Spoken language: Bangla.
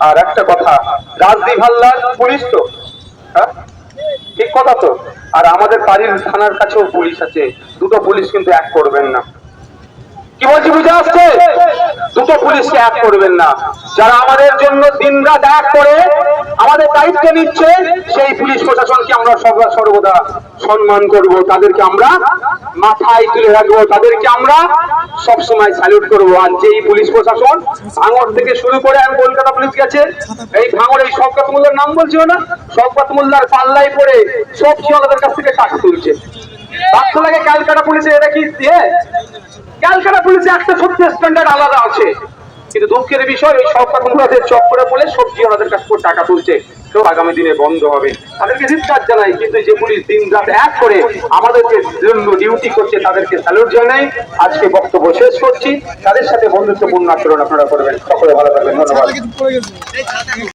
আর একটা কথা, রাজদীপ হাল্লার পুলিশ তো? হ্যাঁ? ঠিক কথা তো। আর আমাদের বাড়ির থানার কাছেও পুলিশ আছে। দুটো পুলিশ কিন্তু এক করবেন না। কি বলছি, বুঝে আসছে? দুটো পুলিশকে এক করবেন না। যারা আমাদের জন্য দিন রাত এক করে আমাদের দায়িত্ব নিচ্ছে, সেই পুলিশ প্রশাসনকে আমরা সর্বদা সম্মান করব। তাদেরকে আমরা মাথায় তুলে রাখব। তাদেরকে আমরা সব সময় স্যালুট করব। আর যেই পুলিশ প্রশাসন ভাঙর থেকে শুরু করে আমি কলকাতা পুলিশ গেছে, এই ভাঙর, এই শওকত মোল্লার নাম বলছিল না শওকত মোল্লার পাল্লাই পড়ে সব শিয়ালদের কাছ থেকে টাকা তুলছে। বাচ্চা লাগে ক্যালকাটা পুলিশে এটা কি দিয়ে ক্যালকাটা পুলিশে একটা সত্যি স্ট্যান্ডার্ড আলাদা আছে। কিন্তু দুঃখের বিষয় ওই সরকার মুরাদের চক্করে বলে সবজি ওনাদের কাছ থেকে টাকা তুলছে। তো আগামী দিনে বন্ধ হবে। তাদেরকে ধিক্কার জানাই, কিন্তু যে পুলিশ দিন রাত এক করে আমাদেরকে জন্য ডিউটি করছে, তাদেরকে স্যালুট জানাই। আজকে বক্তব্য শেষ করছি। তাদের সাথে বন্ধুত্বপূর্ণ আচরণ আপনারা করবেন। সকলে ভালো থাকবেন। ধন্যবাদ।